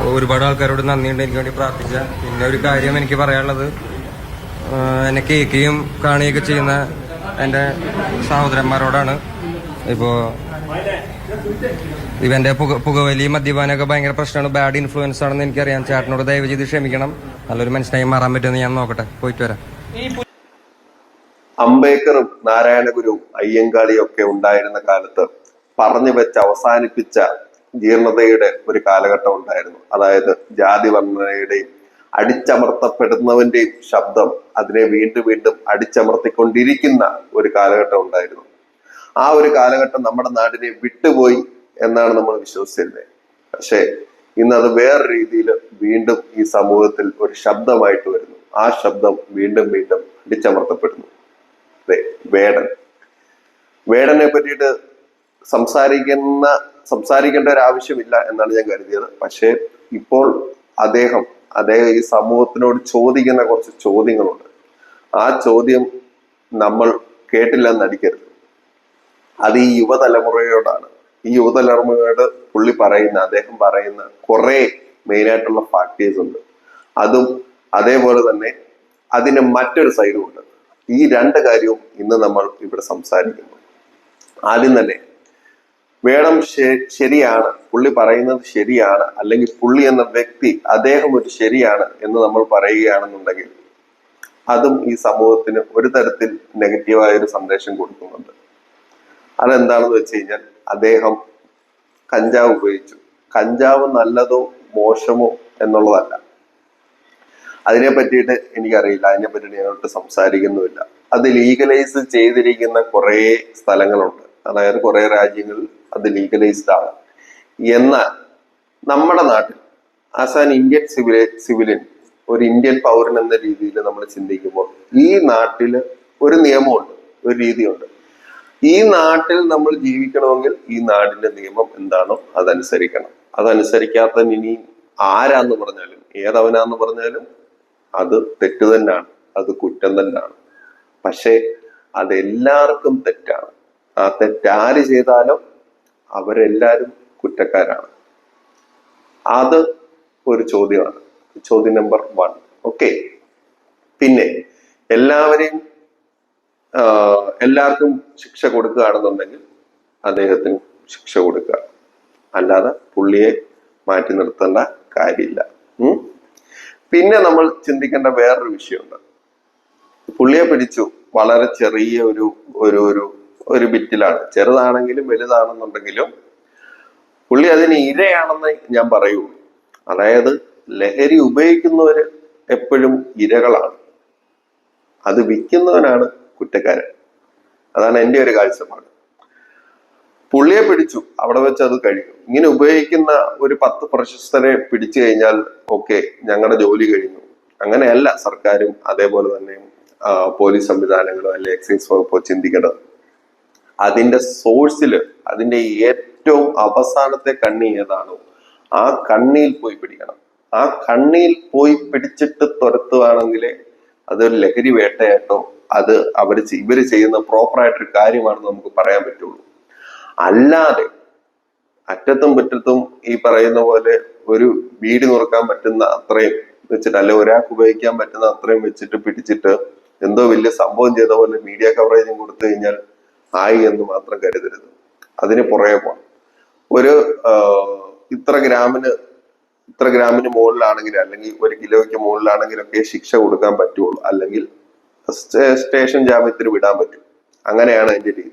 ഒരുപാട് ആൾക്കാരോട് നന്ദിയുണ്ട് എനിക്ക് വേണ്ടി പ്രാർത്ഥിച്ച. പിന്നെ ഒരു കാര്യം എനിക്ക് പറയാനുള്ളത് എന്നെ കേൾക്കുകയും കാണുകയൊക്കെ ചെയ്യുന്ന എന്റെ സഹോദരന്മാരോടാണ്. ഇപ്പോ ഇവന്റെ പുക പുകവലി മദ്യപാനമൊക്കെ ഭയങ്കര പ്രശ്നമാണ്. ബാഡ് ഇൻഫ്ലുവൻസ് ആണെന്ന് എനിക്കറിയാം. ചേട്ടനോട് ദയവ് ചെയ്ത് ക്ഷമിക്കണം. നല്ലൊരു മനുഷ്യനായി മാറാൻ പറ്റുമെന്ന് ഞാൻ നോക്കട്ടെ. പോയിട്ട് വരാം. അംബേദ്കറും നാരായണഗുരുവും അയ്യങ്കാളിയും ഒക്കെ ഉണ്ടായിരുന്ന കാലത്ത് പറഞ്ഞു വെച്ച് അവസാനിപ്പിച്ച ജീർണതയുടെ ഒരു കാലഘട്ടം ഉണ്ടായിരുന്നു. അതായത് ജാതി വർണനയുടെയും അടിച്ചമർത്തപ്പെടുന്നവന്റെയും ശബ്ദം അതിനെ വീണ്ടും വീണ്ടും അടിച്ചമർത്തിക്കൊണ്ടിരിക്കുന്ന ഒരു കാലഘട്ടം ഉണ്ടായിരുന്നു. ആ ഒരു കാലഘട്ടം നമ്മുടെ നാടിനെ വിട്ടുപോയി എന്നാണ് നമ്മൾ വിശ്വസിച്ചിരുന്നത്. പക്ഷേ ഇന്ന് അത് വേറെ രീതിയിൽ വീണ്ടും ഈ സമൂഹത്തിൽ ഒരു ശബ്ദമായിട്ട് വരുന്നു. ആ ശബ്ദം വീണ്ടും വീണ്ടും അടിച്ചമർത്തപ്പെടുന്നു. വേടൻ. വേടനെ പറ്റിയിട്ട് സംസാരിക്കുന്ന സംസാരിക്കേണ്ട ഒരു ആവശ്യമില്ല എന്നാണ് ഞാൻ കരുതിയത്. പക്ഷേ ഇപ്പോൾ അദ്ദേഹം അദ്ദേഹം ഈ സമൂഹത്തിനോട് ചോദിക്കുന്ന കുറച്ച് ചോദ്യങ്ങളുണ്ട്. ആ ചോദ്യം നമ്മൾ കേട്ടില്ലെന്ന് നടിക്കരുത് അത് ഈ യുവതലമുറയോടാണ്. ഈ യുവതലമുറയോട് പുള്ളി പറയുന്ന അദ്ദേഹം പറയുന്ന കുറെ മെയിനായിട്ടുള്ള ഫാക്ടേഴ്സ് ഉണ്ട്. അതും അതേപോലെ തന്നെ അതിന് മറ്റൊരു സൈഡും ഉണ്ട്. ഈ രണ്ട് കാര്യവും ഇന്ന് നമ്മൾ ഇവിടെ സംസാരിക്കുന്നു. ആദ്യം തന്നെ വേണം ശരിയാണ്. പുള്ളി പറയുന്നത് ശരിയാണ്. അല്ലെങ്കിൽ പുള്ളി എന്ന വ്യക്തി അദ്ദേഹം ഒരു ശരിയാണ് എന്ന് നമ്മൾ പറയുകയാണെന്നുണ്ടെങ്കിൽ അതും ഈ സമൂഹത്തിന് ഒരു തരത്തിൽ നെഗറ്റീവായ ഒരു സന്ദേശം കൊടുക്കുന്നുണ്ട്. അതെന്താണെന്ന് വെച്ച് കഴിഞ്ഞാൽ അദ്ദേഹം കഞ്ചാവ് ഉപയോഗിച്ചു. കഞ്ചാവ് നല്ലതോ മോശമോ എന്നുള്ളതല്ല. അതിനെ പറ്റിയിട്ട് എനിക്കറിയില്ല. അതിനെ പറ്റിയിട്ട് ഞാനോട്ട് സംസാരിക്കുന്നുമില്ല. അത് ലീഗലൈസ് ചെയ്തിരിക്കുന്ന കുറേ സ്ഥലങ്ങളുണ്ട്. അതായത് കുറേ രാജ്യങ്ങളിൽ അത് ലീഗലൈസ്ഡ് ആണ്. എന്നാൽ നമ്മുടെ നാട്ടിൽ ആസ് ആൻ ഇന്ത്യൻ സിവിലെ സിവിലിൻ ഒരു ഇന്ത്യൻ പൗരൻ എന്ന രീതിയിൽ നമ്മൾ ചിന്തിക്കുമ്പോൾ ഈ നാട്ടിൽ ഒരു നിയമമുണ്ട് ഒരു രീതിയുണ്ട്. ഈ നാട്ടിൽ നമ്മൾ ജീവിക്കണമെങ്കിൽ ഈ നാടിന്റെ നിയമം എന്താണോ അതനുസരിക്കണം. അതനുസരിക്കാത്ത ഇനി ആരാന്ന് പറഞ്ഞാലും ഏതവനാന്ന് പറഞ്ഞാലും അത് തെറ്റ് തന്നെയാണ് അത് കുറ്റം തന്നെയാണ്. പക്ഷേ അതെല്ലാവർക്കും തെറ്റാണ്. ആ തെറ്റാര് ചെയ്താലും അവരെല്ലാരും കുറ്റക്കാരാണ്. അത് ഒരു ചോദ്യമാണ്. ചോദ്യം നമ്പർ വൺ. ഓക്കെ. പിന്നെ എല്ലാവരെയും എല്ലാവർക്കും ശിക്ഷ കൊടുക്കുകയാണെന്നുണ്ടെങ്കിൽ അദ്ദേഹത്തിന് ശിക്ഷ കൊടുക്കുക. അല്ലാതെ പുള്ളിയെ മാറ്റി നിർത്തേണ്ട കാര്യമില്ല. പിന്നെ നമ്മൾ ചിന്തിക്കേണ്ട വേറൊരു വിഷയമുണ്ട്. പുള്ളിയെ പിടിച്ചു. വളരെ ചെറിയ ഒരു ഒരു ഒരു ഒരു ബിറ്റിലാണ്. ചെറുതാണെങ്കിലും വലുതാണെന്നുണ്ടെങ്കിലും പുള്ളി അതിന് ഇരയാണെന്ന് ഞാൻ പറയുള്ളൂ. അതായത് ലഹരി ഉപയോഗിക്കുന്നവര് എപ്പോഴും ഇരകളാണ്. അത് വിൽക്കുന്നവനാണ് കുറ്റക്കാരൻ. അതാണ് എന്റെ ഒരു കാഴ്ചപ്പാട്. പുള്ളിയെ പിടിച്ചു. അവിടെ വെച്ച് അത് കഴിഞ്ഞു ഇങ്ങനെ ഉപയോഗിക്കുന്ന ഒരു പത്ത് പ്രശസ്തരെ പിടിച്ചു കഴിഞ്ഞാൽ ഓക്കെ ഞങ്ങളുടെ ജോലി കഴിഞ്ഞു. അങ്ങനെയല്ല സർക്കാരും അതേപോലെ തന്നെ പോലീസ് സംവിധാനങ്ങളും അല്ലെങ്കിൽ എക്സൈസ് വകുപ്പോ ചിന്തിക്കേണ്ടത്. അതിന്റെ സോഴ്സിൽ അതിന്റെ ഏറ്റവും അവസാനത്തെ കണ്ണി ഏതാണോ ആ കണ്ണിയിൽ പോയി പിടിക്കണം. ആ കണ്ണിയിൽ പോയി പിടിച്ചിട്ട് തുരത്തുവാണെങ്കിൽ അതൊരു ലഹരി വേട്ടയായിട്ടോ അത് അവർ ഇവർ ചെയ്യുന്ന പ്രോപ്പറായിട്ടൊരു കാര്യമാണെന്ന് നമുക്ക് പറയാൻ പറ്റുള്ളൂ. അല്ലാതെ അറ്റത്തും പറ്റത്തും ഈ പറയുന്ന പോലെ ഒരു വീട് നുറുക്കാൻ പറ്റുന്ന അത്രയും വെച്ചിട്ട് അല്ലെ ഒരാൾക്ക് ഉപയോഗിക്കാൻ പറ്റുന്ന അത്രയും വെച്ചിട്ട് പിടിച്ചിട്ട് എന്തോ വലിയ സംഭവം ചെയ്ത പോലെ മീഡിയ കവറേജും കൊടുത്തു കഴിഞ്ഞാൽ ആയി എന്ന് മാത്രം കരുതരുത്. അതിന് പുറകെ പോകണം ഒരു ഇത്ര ഗ്രാമിന് ഇത്ര ഗ്രാമിന് മുകളിലാണെങ്കിൽ അല്ലെങ്കിൽ ഒരു കിലോയ്ക്ക് മുകളിലാണെങ്കിലൊക്കെ ശിക്ഷ കൊടുക്കാൻ പറ്റുള്ളൂ. അല്ലെങ്കിൽ സ്റ്റേ- സ്റ്റേഷൻ ജാമ്യത്തിന് വിടാൻ പറ്റും. അങ്ങനെയാണ് അതിന്റെ രീതി.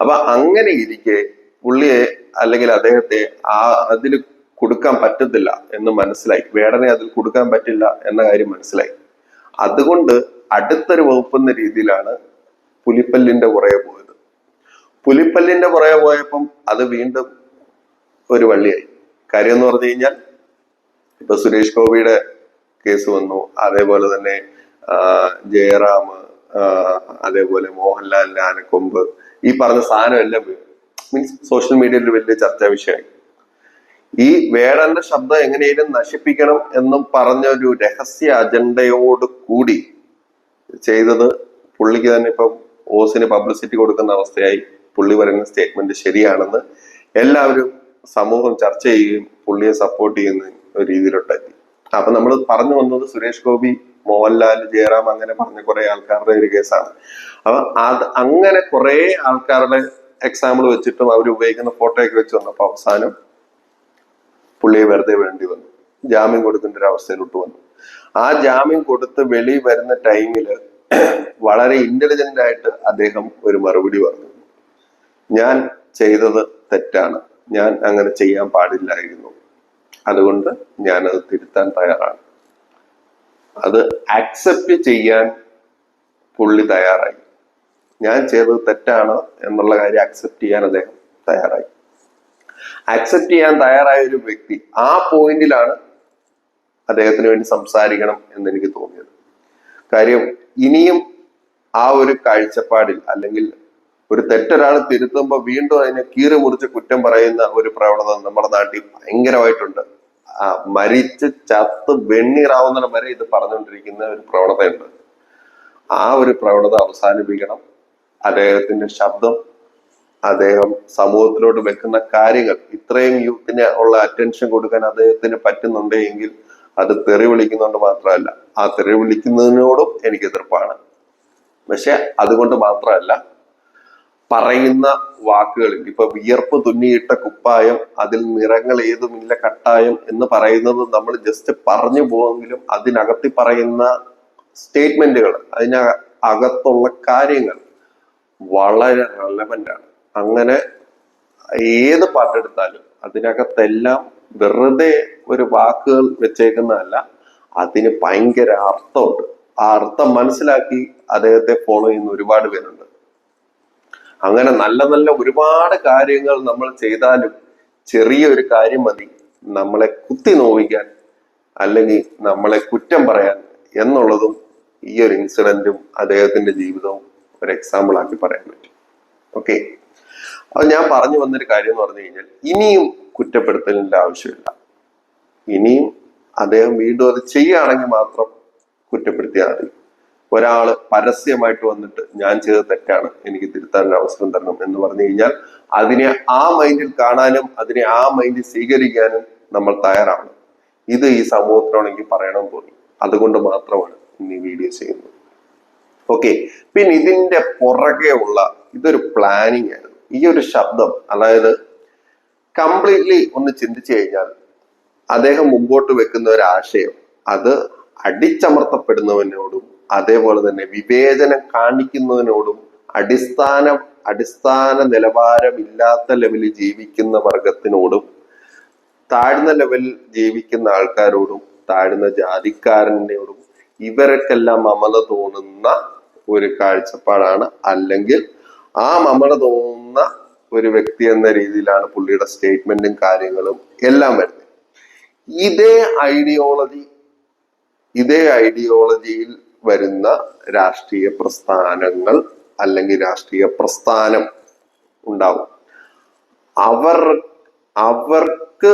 അപ്പൊ അങ്ങനെ ഇരിക്കെ പുള്ളിയെ അല്ലെങ്കിൽ അദ്ദേഹത്തെ ആ അതിൽ കൊടുക്കാൻ പറ്റത്തില്ല എന്ന് മനസ്സിലായി. വേടനെ അതിൽ കൊടുക്കാൻ പറ്റില്ല എന്ന കാര്യം മനസ്സിലായി. അതുകൊണ്ട് അടുത്തൊരു വകുപ്പ് എന്ന രീതിയിലാണ് പുലിപ്പല്ലിന്റെ പുറകെ പോയത്. പുലിപ്പല്ലിന്റെ പുറകെ പോയപ്പം അത് വീണ്ടും ഒരു വള്ളിയായി. കാര്യം എന്ന് പറഞ്ഞു കഴിഞ്ഞാൽ ഇപ്പൊ സുരേഷ് ഗോപിയുടെ കേസ് വന്നു. അതേപോലെ തന്നെ ജയറാം അതേപോലെ മോഹൻലാലിന്റെ ആനക്കൊമ്പ് ഈ പറഞ്ഞ സാധനം എല്ലാം മീൻസ് സോഷ്യൽ മീഡിയയിൽ വലിയ ചർച്ചാ വിഷയമായി. ഈ വേടന്റെ ശബ്ദം എങ്ങനെയും നശിപ്പിക്കണം എന്നും പറഞ്ഞ ഒരു രഹസ്യ അജണ്ടയോട് കൂടി ചെയ്തത് പുള്ളിക്ക് തന്നെ ഇപ്പം ഓസിന് പബ്ലിസിറ്റി കൊടുക്കുന്ന അവസ്ഥയായി പുള്ളി പറയുന്ന സ്റ്റേറ്റ്മെന്റ് ശരിയാണെന്ന് എല്ലാവരും സമൂഹം ചർച്ച ചെയ്യുകയും പുള്ളിയെ സപ്പോർട്ട് ചെയ്യുന്ന രീതിയിലോട്ടെത്തി അപ്പൊ നമ്മൾ പറഞ്ഞു വന്നത് സുരേഷ് ഗോപി മോഹൻലാൽ ജയറാം അങ്ങനെ പറഞ്ഞ കുറെ ആൾക്കാരുടെ ഒരു കേസാണ്. അപ്പൊ അത് അങ്ങനെ കുറെ ആൾക്കാരുടെ എക്സാമ്പിൾ വെച്ചിട്ടും അവർ ഉപയോഗിക്കുന്ന ഫോട്ടോയൊക്കെ വെച്ച് അപ്പൊ അവസാനം പുള്ളിയെ വെറുതെ വേണ്ടി വന്നു. ജാമ്യം കൊടുക്കേണ്ട ഒരു അവസ്ഥയിലോട്ട് വന്നു. ആ ജാമ്യം കൊടുത്ത് വെളി വരുന്ന ടൈമിൽ വളരെ ഇന്റലിജന്റ് ആയിട്ട് അദ്ദേഹം ഒരു മറുപടി പറഞ്ഞു. ഞാൻ ചെയ്തത് തെറ്റാണ്. ഞാൻ അങ്ങനെ ചെയ്യാൻ പാടില്ലായിരുന്നു. അതുകൊണ്ട് ഞാൻ അത് തിരുത്താൻ തയ്യാറാണ്. അത് ആക്സെപ്റ്റ് ചെയ്യാൻ പുള്ളി തയ്യാറായി. ഞാൻ ചെയ്തത് തെറ്റാണ് എന്നുള്ള കാര്യം ആക്സെപ്റ്റ് ചെയ്യാൻ അദ്ദേഹം തയ്യാറായി. ആക്സെപ്റ്റ് ചെയ്യാൻ തയ്യാറായ ഒരു വ്യക്തി ആ പോയിന്റിലാണ് അദ്ദേഹത്തിന് വേണ്ടി സംസാരിക്കണം എന്ന് എനിക്ക് തോന്നിയത്. കാര്യം ഇനിയും ആ ഒരു കാഴ്ചപ്പാടിൽ അല്ലെങ്കിൽ ഒരു തെറ്റൊരാൾ തിരുത്തുമ്പോൾ വീണ്ടും അതിനെ കീറി മുറിച്ച് കുറ്റം പറയുന്ന ഒരു പ്രവണത നമ്മുടെ നാട്ടിൽ ഭയങ്കരമായിട്ടുണ്ട്. മരിച്ച് ചത്ത് വെണ്ണീറാവുന്നിടം വരെ ഇത് പറഞ്ഞുകൊണ്ടിരിക്കുന്ന ഒരു പ്രവണതയുണ്ട്. ആ ഒരു പ്രവണത അവസാനിപ്പിക്കണം. അദ്ദേഹത്തിന്റെ ശബ്ദം അദ്ദേഹം സമൂഹത്തിലോട്ട് വെക്കുന്ന കാര്യങ്ങൾ ഇത്രയും യൂത്തിന് ഉള്ള അറ്റൻഷൻ കൊടുക്കാൻ അദ്ദേഹത്തിന് പറ്റുന്നുണ്ട് എങ്കിൽ അത് തെറി വിളിക്കുന്നതുകൊണ്ട് മാത്രമല്ല ആ തെറി വിളിക്കുന്നതിനോടും എനിക്ക് എതിർപ്പാണ്. പക്ഷെ അതുകൊണ്ട് മാത്രമല്ല പറയുന്ന വാക്കുകളിൽ ഇപ്പൊ വിയർപ്പ് തുന്നിയിട്ട കുപ്പായം അതിൽ നിറങ്ങൾ ഏതുമില്ല കട്ടായം എന്ന് പറയുന്നത് നമ്മൾ ജസ്റ്റ് പറഞ്ഞു പോവെങ്കിലും അതിനകത്തി പറയുന്ന സ്റ്റേറ്റ്മെന്റുകൾ അതിന അകത്തുള്ള കാര്യങ്ങൾ വളരെ റെലവെന്റ് ആണ്. അങ്ങനെ ഏത് പാട്ടെടുത്താലും അതിനകത്തെല്ലാം വെറുതെ ഒരു വാക്കുകൾ വെച്ചേക്കുന്നതല്ല അതിന് ഭയങ്കര അർത്ഥമുണ്ട്. ആ അർത്ഥം മനസ്സിലാക്കി അദ്ദേഹത്തെ ഫോളോ ചെയ്യുന്ന ഒരുപാട് പേരുണ്ട്. അങ്ങനെ നല്ല നല്ല ഒരുപാട് കാര്യങ്ങൾ നമ്മൾ ചെയ്താലും ചെറിയൊരു കാര്യം മതി നമ്മളെ കുത്തി നോവിക്കാൻ അല്ലെങ്കിൽ നമ്മളെ കുറ്റം പറയാൻ എന്നുള്ളതും ഈ ഒരു ഇൻസിഡന്റും അദ്ദേഹത്തിന്റെ ജീവിതവും ഒരു എക്സാമ്പിൾ ആക്കി പറയാൻ പറ്റും. ഓക്കെ അപ്പൊ ഞാൻ പറഞ്ഞു വന്നൊരു കാര്യം എന്ന് പറഞ്ഞു കഴിഞ്ഞാൽ ഇനിയും കുറ്റപ്പെടുത്തലിന്റെ ആവശ്യമില്ല. ഇനിയും അദ്ദേഹം വീണ്ടും അത് ചെയ്യുകയാണെങ്കിൽ മാത്രം കുറ്റപ്പെടുത്തിയാൽ മതി. ഒരാൾ പരസ്യമായിട്ട് വന്നിട്ട് ഞാൻ ചെയ്ത തെറ്റാണ് എനിക്ക് തിരുത്താൻ അവസരം തരണം എന്ന് പറഞ്ഞു കഴിഞ്ഞാൽ അതിനെ ആ മൈൻഡിൽ കാണാനും അതിനെ ആ മൈൻഡിൽ സ്വീകരിക്കാനും നമ്മൾ തയ്യാറാണ് ഇത് ഈ സമൂഹത്തിനോട് എനിക്ക് പറയണം തോന്നി അതുകൊണ്ട് മാത്രമാണ് ഇന്ന് ഈ വീഡിയോ ചെയ്യുന്നത്. ഓക്കെ. പിന്നെ ഇതിന്റെ പുറകെ ഉള്ള ഇതൊരു പ്ലാനിങ് ആയിരുന്നു. ഈ ഒരു ശബ്ദം അതായത് കംപ്ലീറ്റ്ലി ഒന്ന് ചിന്തിച്ചു കഴിഞ്ഞാൽ അദ്ദേഹം മുമ്പോട്ട് വെക്കുന്ന ഒരു ആശയം അത് അടിച്ചമർത്തപ്പെടുന്നവനോടും അതേപോലെ തന്നെ വിവേചനം കാണിക്കുന്നതിനോടും അടിസ്ഥാന അടിസ്ഥാന നിലവാരമില്ലാത്ത ലെവലിൽ ജീവിക്കുന്ന വർഗത്തിനോടും താഴ്ന്ന ലെവലിൽ ജീവിക്കുന്ന ആൾക്കാരോടും താഴ്ന്ന ജാതിക്കാരനോടും ഇവർക്കെല്ലാം മമത തോന്നുന്ന ഒരു കാഴ്ചപ്പാടാണ്. അല്ലെങ്കിൽ ആ മമത തോന്നുന്ന ഒരു വ്യക്തി എന്ന രീതിയിലാണ് പുള്ളിയുടെ സ്റ്റേറ്റ്മെന്റും കാര്യങ്ങളും എല്ലാം വരുന്നത്. ഇതേ ഐഡിയോളജി ഇതേ ഐഡിയോളജിയിൽ വരുന്ന രാഷ്ട്രീയ പ്രസ്ഥാനങ്ങൾ അല്ലെങ്കിൽ രാഷ്ട്രീയ പ്രസ്ഥാനം ഉണ്ടാവും. അവർ അവർക്ക്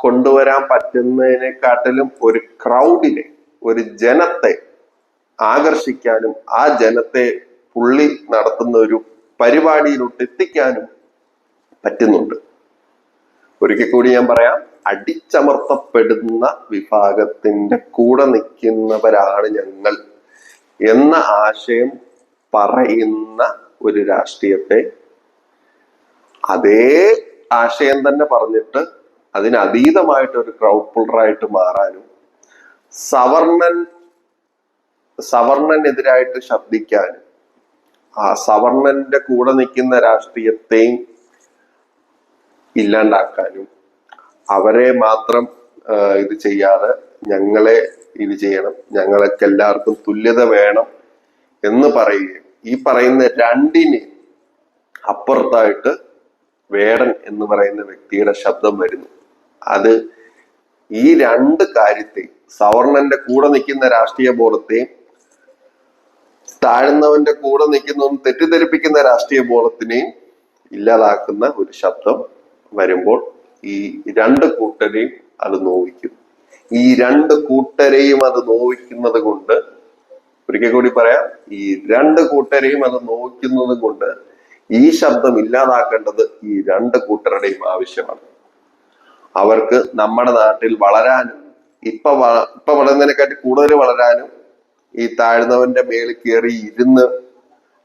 കൊണ്ടുവരാൻ പറ്റുന്നതിനെക്കാട്ടിലും ഒരു ക്രൗഡിനെ ഒരു ജനത്തെ ആകർഷിക്കാനും ആ ജനത്തെ പുള്ളി നടത്തുന്ന ഒരു പരിപാടിയിലോട്ട് എത്തിക്കാനും പറ്റുന്നുണ്ട്. ഒരിക്കൽ കൂടി ഞാൻ പറയാം അടിച്ചമർത്തപ്പെടുന്ന വിഭാഗത്തിന്റെ കൂടെ നിൽക്കുന്നവരാണ് ഞങ്ങൾ എന്ന ആശയം പറയുന്ന ഒരു രാഷ്ട്രീയത്തെ അതേ ആശയം തന്നെ പറഞ്ഞിട്ട് അതിനതീതമായിട്ട് ഒരു ക്രൗഡ് പുള്ളറായിട്ട് മാറാനും സവർണൻ സവർണനെതിരായിട്ട് ശബ്ദിക്കാനും ആ സവർണന്റെ കൂടെ നിൽക്കുന്ന രാഷ്ട്രീയത്തെയും ഇല്ലാണ്ടാക്കാനും അവരെ മാത്രം ഇത് ചെയ്യാതെ ഞങ്ങളെ ഇത് ചെയ്യണം ഞങ്ങൾക്ക് എല്ലാവർക്കും തുല്യത വേണം എന്ന് പറയുകയും ഈ പറയുന്ന രണ്ടിന് അപ്പുറത്തായിട്ട് വേടൻ എന്ന് പറയുന്ന വ്യക്തിയുടെ ശബ്ദം വരുന്നു. അത് ഈ രണ്ട് കാര്യത്തെ സവർണന്റെ കൂടെ നിൽക്കുന്ന രാഷ്ട്രീയ ബോധത്തെയും താഴ്ന്നവന്റെ കൂടെ നിൽക്കുന്ന തെറ്റിദ്ധരിപ്പിക്കുന്ന രാഷ്ട്രീയ ബോധത്തിനെയും ഇല്ലാതാക്കുന്ന ഒരു ശബ്ദം വരുമ്പോൾ ഈ രണ്ട് കൂട്ടരെയും അത് നോവിക്കും. ഈ രണ്ട് കൂട്ടരെയും അത് നോവിക്കുന്നത് കൊണ്ട് ഒരിക്കൽ കൂടി പറയാം ഈ രണ്ട് കൂട്ടരെയും അത് നോവിക്കുന്നത് കൊണ്ട് ഈ ശബ്ദം ഇല്ലാതാക്കേണ്ടത് ഈ രണ്ട് കൂട്ടരുടെയും ആവശ്യമാണ്. അവർക്ക് നമ്മുടെ നാട്ടിൽ വളരാനും ഇപ്പൊ ഇപ്പൊ വളരുന്നതിനെക്കാട്ടി കൂടുതൽ വളരാനും ഈ താഴ്ന്നവന്റെ മേളിൽ കയറി ഇരുന്ന്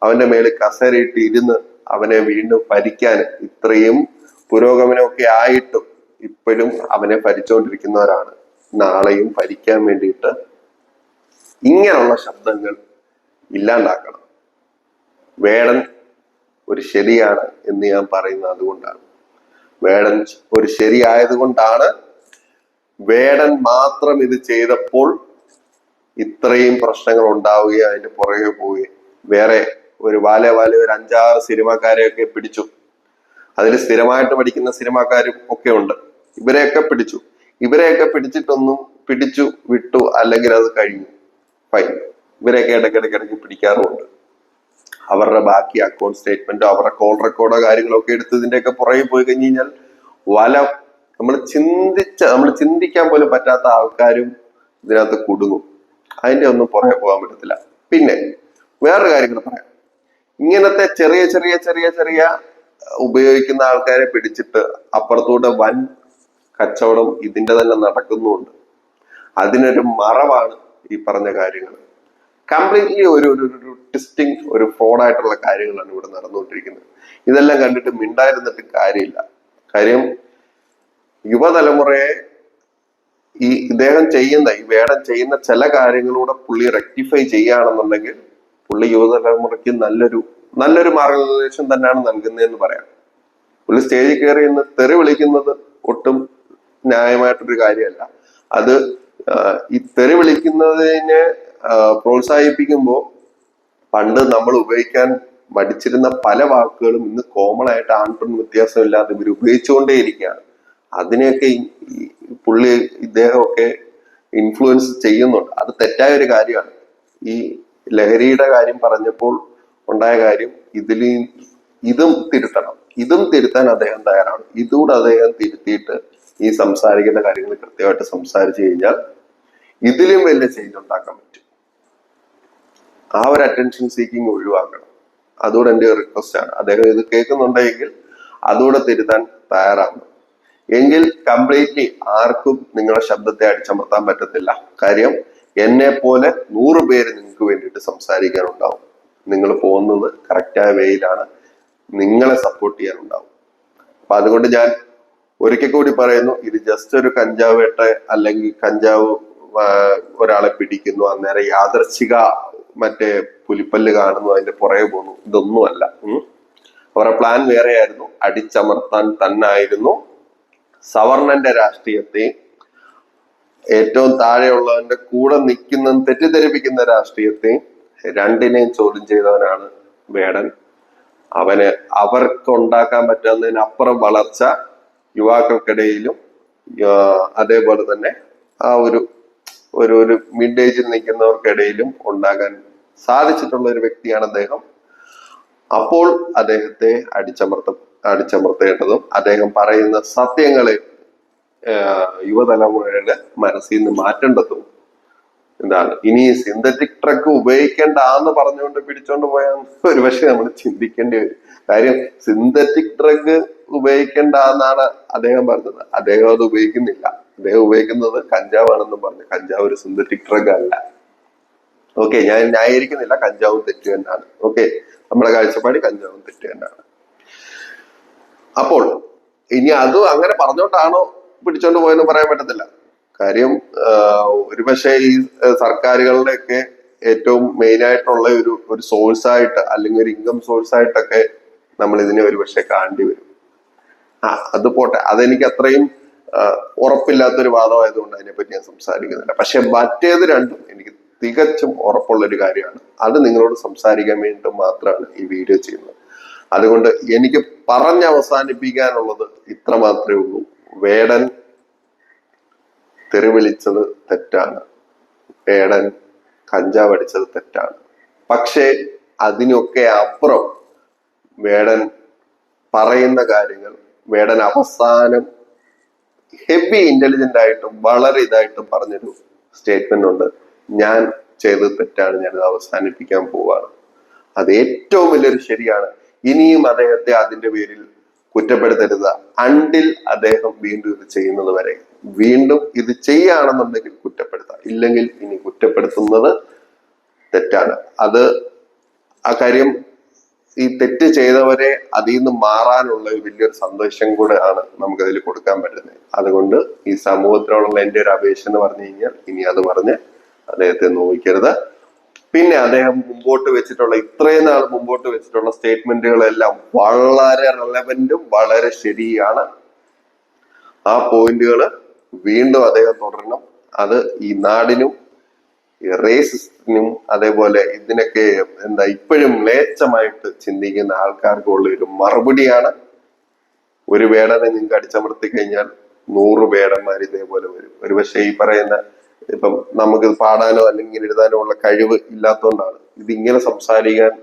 അവന്റെ മേളിൽ കസരയിട്ട് ഇരുന്ന് അവനെ വീണ്ടും ഭരിക്കാൻ ഇത്രയും പുരോഗമനമൊക്കെ ആയിട്ടും ഇപ്പോഴും അവനെ ഭരിച്ചുകൊണ്ടിരിക്കുന്നവരാണ് നാളെയും ഭരിക്കാൻ വേണ്ടിയിട്ട് ഇങ്ങനെയുള്ള ശബ്ദങ്ങൾ ഇല്ലാണ്ടാക്കണം. വേടൻ ഒരു ശരിയാണ് എന്ന് ഞാൻ പറയുന്നത് അതുകൊണ്ടാണ്. വേടൻ ഒരു ശരിയായത് കൊണ്ടാണ് വേടൻ മാത്രം ഇത് ചെയ്തപ്പോൾ ഇത്രയും പ്രശ്നങ്ങൾ ഉണ്ടാവുകയും അതിന്റെ പുറകെ പോവുകയും വേറെ ഒരു വാല വാല ഒരു അഞ്ചാറ് സിനിമാക്കാരെയൊക്കെ പിടിച്ചു. അതിൽ സ്ഥിരമായിട്ട് പഠിക്കുന്ന സിനിമാക്കാരും ഒക്കെ ഉണ്ട്. ഇവരെയൊക്കെ പിടിച്ചു. ഇവരെയൊക്കെ പിടിച്ചിട്ടൊന്നും പിടിച്ചു വിട്ടു അല്ലെങ്കിൽ അത് കഴിഞ്ഞു. ഫൈൻ ഇവരെയൊക്കെ ഇടയ്ക്കിടയ്ക്ക് ഇടയ്ക്ക് പിടിക്കാറുമുണ്ട്. അവരുടെ ബാക്കി അക്കൗണ്ട് സ്റ്റേറ്റ്മെന്റോ അവരുടെ കോൾ റെക്കോർഡോ കാര്യങ്ങളൊക്കെ എടുത്ത് ഇതിന്റെയൊക്കെ പുറകെ പോയി കഴിഞ്ഞ് കഴിഞ്ഞാൽ വല നമ്മൾ ചിന്തിച്ച നമ്മൾ ചിന്തിക്കാൻ പോലും പറ്റാത്ത ആൾക്കാരും ഇതിനകത്ത് കുടുങ്ങും. അതിന്റെ ഒന്നും പുറകെ പോകാൻ പറ്റത്തില്ല. പിന്നെ വേറൊരു കാര്യം കൂടെ പറയാം. ഇങ്ങനത്തെ ചെറിയ ചെറിയ ചെറിയ ചെറിയ ഉപയോഗിക്കുന്ന ആൾക്കാരെ പിടിച്ചിട്ട് അപ്പുറത്തൂടെ വൻ കച്ചവടം ഇതിന്റെ തന്നെ നടക്കുന്നുണ്ട്. അതിനൊരു മറവാണ് ഈ പറഞ്ഞ കാര്യങ്ങൾ. കംപ്ലീറ്റ്ലി ഒരു ഒരു ടിസ്റ്റിംഗ് ഒരു ഫ്രോഡായിട്ടുള്ള കാര്യങ്ങളാണ് ഇവിടെ നടന്നുകൊണ്ടിരിക്കുന്നത്. ഇതെല്ലാം കണ്ടിട്ട് മിണ്ടായിരുന്നിട്ട് കാര്യമില്ല. കാര്യം യുവതലമുറയെ ഈ ഇദ്ദേഹം ചെയ്യുന്ന ഈ വേടം ചെയ്യുന്ന ചില കാര്യങ്ങളൂടെ പുള്ളി റെക്ടിഫൈ ചെയ്യുകയാണെന്നുണ്ടെങ്കിൽ പുള്ളി യുവതലമുറയ്ക്ക് നല്ലൊരു നല്ലൊരു മാർഗനിർദ്ദേശം തന്നെയാണ് നൽകുന്നതെന്ന് പറയാം. പുള്ളി സ്റ്റേജിൽ കയറി ഇന്ന് തെറി വിളിക്കുന്നത് ഒട്ടും ന്യായമായിട്ടൊരു കാര്യമല്ല. അത് ഈ തെറി വിളിക്കുന്നതിനെ പ്രോത്സാഹിപ്പിക്കുമ്പോൾ പണ്ട് നമ്മൾ ഉപയോഗിക്കാൻ മടിച്ചിരുന്ന പല വാക്കുകളും ഇന്ന് കോമൺ ആയിട്ട് ആൺപെൺ വ്യത്യാസമില്ലാതെ ഇവർ ഉപയോഗിച്ചുകൊണ്ടേയിരിക്കുകയാണ്. അതിനെയൊക്കെ ഈ- ഈ പുള്ളി ഇദ്ദേഹമൊക്കെ ഇൻഫ്ലുവൻസ് ചെയ്യുന്നുണ്ട്. അത് തെറ്റായ ഒരു കാര്യമാണ്. ഈ ലഹരിയുടെ കാര്യം പറഞ്ഞപ്പോൾ ഉണ്ടായ കാര്യം ഇതിൽ ഇതും തിരുത്തണം. ഇതും തിരുത്താൻ അദ്ദേഹം തയ്യാറാണ്. ഇതുകൂടെ അദ്ദേഹം തിരുത്തിയിട്ട് ഈ സംസാരിക്കുന്ന കാര്യങ്ങൾ കൃത്യമായിട്ട് സംസാരിച്ചു കഴിഞ്ഞാൽ ഇതിലും വലിയ ചേഞ്ച് ഉണ്ടാക്കാൻ പറ്റും. ആ ഒരു അറ്റൻഷൻ സീക്കിങ് ഒഴിവാക്കണം. അതുകൂടെ എന്റെ റിക്വസ്റ്റ് ആണ്. അദ്ദേഹം ഇത് കേൾക്കുന്നുണ്ടെങ്കിൽ അതുകൂടെ തിരുത്താൻ തയ്യാറാണ്. എങ്കിൽ കംപ്ലീറ്റ്ലി ആർക്കും നിങ്ങളുടെ ശബ്ദത്തെ അടിച്ചമർത്താൻ പറ്റത്തില്ല. കാര്യം എന്നെ പോലെ നൂറ് പേര് നിങ്ങൾക്ക് വേണ്ടിയിട്ട് സംസാരിക്കാനുണ്ടാവും. നിങ്ങൾ പോകുന്നത് കറക്റ്റായ വേയിലാണ്. നിങ്ങളെ സപ്പോർട്ട് ചെയ്യാനുണ്ടാവും. അപ്പൊ അതുകൊണ്ട് ഞാൻ ഒരിക്കൽ കൂടി പറയുന്നു ഇത് ജസ്റ്റ് ഒരു കഞ്ചാവ് വേട്ട അല്ലെങ്കിൽ കഞ്ചാവ് ഒരാളെ പിടിക്കുന്നു അന്നേരം യാദർച്ഛിക മറ്റേ പുലിപ്പല്ല് കാണുന്നു അതിന്റെ പുറകെ പോകുന്നു ഇതൊന്നുമല്ല. അവരുടെ പ്ലാൻ വേറെയായിരുന്നു. അടിച്ചമർത്താൻ തന്നായിരുന്നു. സവർണന്റെ രാഷ്ട്രീയത്തെ ഏറ്റവും താഴെയുള്ളവന്റെ കൂടെ നിൽക്കുന്ന തെറ്റിദ്ധരിപ്പിക്കുന്ന രാഷ്ട്രീയത്തെ രണ്ടിനെയും ചോദ്യം ചെയ്തവനാണ് വേടൻ അവന് അവർക്ക് ഉണ്ടാക്കാൻ പറ്റുന്നതിനപ്പുറം വളർച്ച യുവാക്കൾക്കിടയിലും അതേപോലെ തന്നെ ആ ഒരു ഒരു ഒരു മിഡ് ഏജിൽ നിൽക്കുന്നവർക്കിടയിലും ഉണ്ടാകാൻ സാധിച്ചിട്ടുള്ള ഒരു വ്യക്തിയാണ് അദ്ദേഹം. അപ്പോൾ അദ്ദേഹത്തെ അടിച്ചമർത്ത അടിച്ചമർത്തേണ്ടതും അദ്ദേഹം പറയുന്ന സത്യങ്ങളെ യുവതലമുറയുടെ മനസ്സിൽ നിന്ന് മാറ്റേണ്ടതും എന്താണ്? ഇനി സിന്തറ്റിക് ട്രക്ക് ഉപയോഗിക്കേണ്ടാന്ന് പറഞ്ഞുകൊണ്ട് പിടിച്ചോണ്ട് പോയാൽ ഒരു പക്ഷെ നമ്മൾ ചിന്തിക്കേണ്ടി വരും. കാര്യം സിന്തറ്റിക് ഡ്രഗ് ഉപയോഗിക്കേണ്ടെന്നാണ് അദ്ദേഹം പറഞ്ഞത്. അദ്ദേഹം അത് ഉപയോഗിക്കുന്നില്ല. അദ്ദേഹം ഉപയോഗിക്കുന്നത് കഞ്ചാവാണെന്നും പറഞ്ഞു. കഞ്ചാവ് ഒരു സിന്തറ്റിക് ഡ്രഗ് അല്ല. ഓക്കെ ഞാൻ ന്യായീകരിക്കുന്നില്ല. കഞ്ചാവും തെറ്റു തന്നെയാണ്. ഓക്കെ നമ്മുടെ കാഴ്ചപ്പാടി കഞ്ചാവും തെറ്റു തന്നെയാണ്. അപ്പോൾ ഇനി അതും അങ്ങനെ പറഞ്ഞോണ്ടാണോ പിടിച്ചോണ്ട് പോയെന്ന് പറയാൻ പറ്റത്തില്ല? കാര്യം ഒരുപക്ഷെ ഈ സർക്കാരുകളുടെ സർക്കാരുകളുടെയൊക്കെ ഏറ്റവും മെയിൻ ആയിട്ടുള്ള ഒരു ഒരു സോഴ്സ് ആയിട്ട് അല്ലെങ്കിൽ ഒരു ഇൻകം സോഴ്സ് ആയിട്ടൊക്കെ നമ്മൾ ഇതിനെ ഒരുപക്ഷെ കാണേണ്ടി വരും. ആ അത് പോട്ടെ. അതെനിക്ക് അത്രയും ഉറപ്പില്ലാത്തൊരു വാദമായതുകൊണ്ട് അതിനെപ്പറ്റി ഞാൻ സംസാരിക്കുന്നില്ല. പക്ഷെ മറ്റേത് രണ്ടും എനിക്ക് തികച്ചും ഉറപ്പുള്ള ഒരു കാര്യമാണ്. അത് നിങ്ങളോട് സംസാരിക്കാൻ വേണ്ടി മാത്രമാണ് ഈ വീഡിയോ ചെയ്യുന്നത്. അതുകൊണ്ട് എനിക്ക് പറഞ്ഞ് അവസാനിപ്പിക്കാനുള്ളത് ഇത്ര മാത്രമേ ഉള്ളൂ. വേടൻ തെറി വിളിച്ചത് തെറ്റാണ്. ഏടൻ കഞ്ചാവ് അടിച്ചത് തെറ്റാണ്. പക്ഷേ അതിനൊക്കെ അപ്പുറം വേടൻ പറയുന്ന കാര്യങ്ങൾ വേടൻ അവസാനം ഹെവി ഇന്റലിജന്റ് ആയിട്ടും വളരെ ഇതായിട്ടും പറഞ്ഞൊരു സ്റ്റേറ്റ്മെന്റ് ഉണ്ട്. ഞാൻ ചെയ്തത് തെറ്റാണ് ഞാനത് അവസാനിപ്പിക്കാൻ പോവാണ്. അത് ഏറ്റവും വലിയൊരു ശരിയാണ്. ഇനിയും അദ്ദേഹത്തെ അതിന്റെ പേരിൽ കുറ്റപ്പെടുത്തരുത്. അണ്ടിൽ അദ്ദേഹം വീണ്ടും ഇത് ചെയ്യുന്നത് വരെ. വീണ്ടും ഇത് ചെയ്യുകയാണെന്നുണ്ടെങ്കിൽ കുറ്റപ്പെടുത്താം. ഇല്ലെങ്കിൽ ഇനി കുറ്റപ്പെടുത്തുന്നത് തെറ്റാണ്. അത് ആ കാര്യം ഈ തെറ്റ് ചെയ്തവരെ അതിൽ നിന്ന് മാറാനുള്ള വലിയൊരു സന്ദേശം കൂടെ ആണ് നമുക്കതിൽ കൊടുക്കാൻ പറ്റുന്നത്. അതുകൊണ്ട് ഈ സമൂഹത്തിനോടുള്ള എന്റെ ഒരു അപേക്ഷ എന്ന് പറഞ്ഞു കഴിഞ്ഞാൽ ഇനി അത് പറഞ്ഞ് അദ്ദേഹത്തെ നോവിക്കരുത്. പിന്നെ അദ്ദേഹം മുമ്പോട്ട് വെച്ചിട്ടുള്ള ഇത്രയും നാൾ മുമ്പോട്ട് വെച്ചിട്ടുള്ള സ്റ്റേറ്റ്മെന്റുകളെല്ലാം വളരെ റെലവെന്റും വളരെ ശരിയാണ്. ആ പോയിന്റുകൾ വീണ്ടും അദ്ദേഹം തുടരണം. അത് ഈ നാടിനും റേസിസ്റ്റിനും അതേപോലെ ഇതിനൊക്കെ എന്താ ഇപ്പോഴും മ്ലേച്ഛമായിട്ട് ചിന്തിക്കുന്ന ആൾക്കാർക്കുള്ള ഒരു മറുപടിയാണ്. ഒരു വേടനെ നിങ്ങൾക്ക് അടിച്ചമർത്തി കഴിഞ്ഞാൽ നൂറ് വേടന്മാർ ഇതേപോലെ വരും. ഒരുപക്ഷെ ഈ പറയുന്ന ഇപ്പം നമുക്ക് പാടാനോ അല്ലെങ്കിൽ എഴുതാനോ ഉള്ള കഴിവ് ഇല്ലാത്തതുകൊണ്ടാണ് ഇതിങ്ങനെ സംസാരിക്കാൻ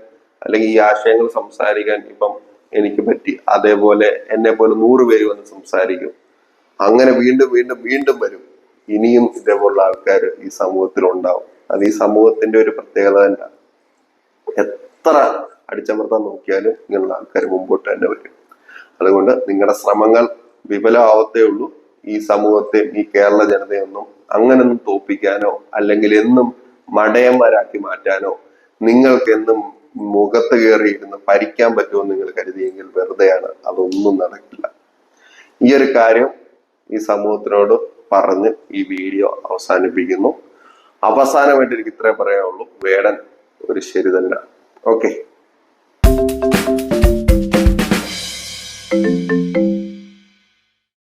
അല്ലെങ്കിൽ ഈ ആശയങ്ങൾ സംസാരിക്കാൻ ഇപ്പം എനിക്ക് പറ്റി. അതേപോലെ എന്നെ പോലെ നൂറ് പേര് വന്ന് സംസാരിക്കും. അങ്ങനെ വീണ്ടും വീണ്ടും വീണ്ടും വരും. ഇനിയും ഇതേപോലുള്ള ആൾക്കാർ ഈ സമൂഹത്തിൽ ഉണ്ടാവും അത് ഈ സമൂഹത്തിന്റെ ഒരു പ്രത്യേകത തന്നെ എത്ര അടിച്ചമർത്താൻ നോക്കിയാലും ഇങ്ങനെയുള്ള ആൾക്കാർ മുമ്പോട്ട് തന്നെ വരും. അതുകൊണ്ട് നിങ്ങളുടെ ശ്രമങ്ങൾ വിഫലമാവത്തേ ഉള്ളൂ. ഈ സമൂഹത്തെ ഈ കേരള ജനതയൊന്നും അങ്ങനൊന്നും തോപ്പിക്കാനോ അല്ലെങ്കിൽ എന്നും മടയന്മാരാക്കി മാറ്റാനോ നിങ്ങൾക്ക് എന്നും മുഖത്ത് കയറിയിരുന്ന് ഭരിക്കാൻ പറ്റുമെന്ന് നിങ്ങൾ കരുതിയെങ്കിൽ വെറുതെയാണ്. അതൊന്നും നടക്കില്ല. ഈ ഒരു കാര്യം ഈ സമൂഹത്തിനോട് പറഞ്ഞ് ഈ വീഡിയോ അവസാനിപ്പിക്കുന്നു. അവസാനമായിട്ട് എനിക്ക് ഇത്രേ പറയാനുള്ളൂ. വേടൻ ഒരു ശരി തന്നെ ഓക്കെ.